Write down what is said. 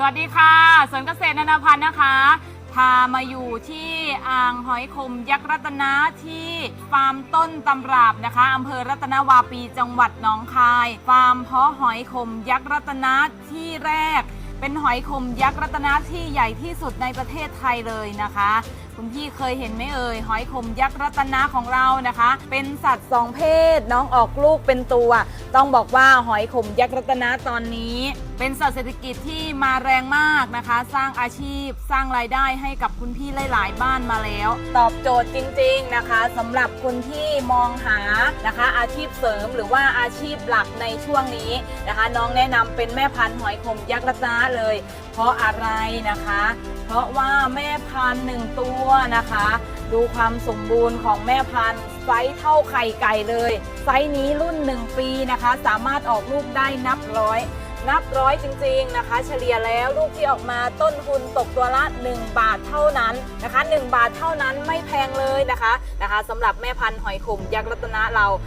สวัสดีค่ะสวนเกษตรนานาพันธ์นะคะ พามาอยู่ที่อ่างหอยคมยักษ์รัตนะที่ฟาร์มต้นตำรับนะคะอำเภอรัตนวาปีจังหวัดหนองคาย ฟาร์มเพาะหอยคมยักษ์รัตนะที่แรก เป็นหอยคมยักษ์รัตนะที่ใหญ่ที่สุดในประเทศไทยเลยนะคะ คุณพี่เคยเห็นไหมเอ่ยหอยคมยักษ์รัตนะของเรานะคะ เป็นสัตว์สองเพศน้องออกลูกเป็นตัว ต้องบอกว่าหอยขมยักษ์รัตนะตอนนี้ เป็นสัตว์เศรษฐกิจที่มาแรงมากนะคะ สร้างอาชีพสร้างรายได้ให้กับคุณพี่หลาย ๆ บ้านมาแล้ว ตอบโจทย์จริง ๆนะคะสำหรับคนที่มองหานะคะ อาชีพเสริมหรือว่าอาชีพหลักในช่วงนี้นะคะ น้องแนะนำเป็นแม่พันธุ์หอยขมยักษ์รัตนะเลย เพราะอะไรนะคะ เพราะว่าแม่พันธุ์หนึ่งตัวนะคะ ดูความสมบูรณ์ของแม่พันธุ์ไซส์เท่าไข่ไก่เลย ไซส์นี้รุ่น 1 ปีนะคะ สามารถออกลูกได้นับร้อยนับร้อยจริงๆนะคะ เฉลี่ยแล้วลูกที่ออกมาต้นทุนตกตัวละ 1 บาทเท่านั้นนะคะ 1 บาทเท่านั้นไม่แพงเลยนะคะนะคะสำหรับแม่พันธุ์หอยขมยักษ์รัตนะเรา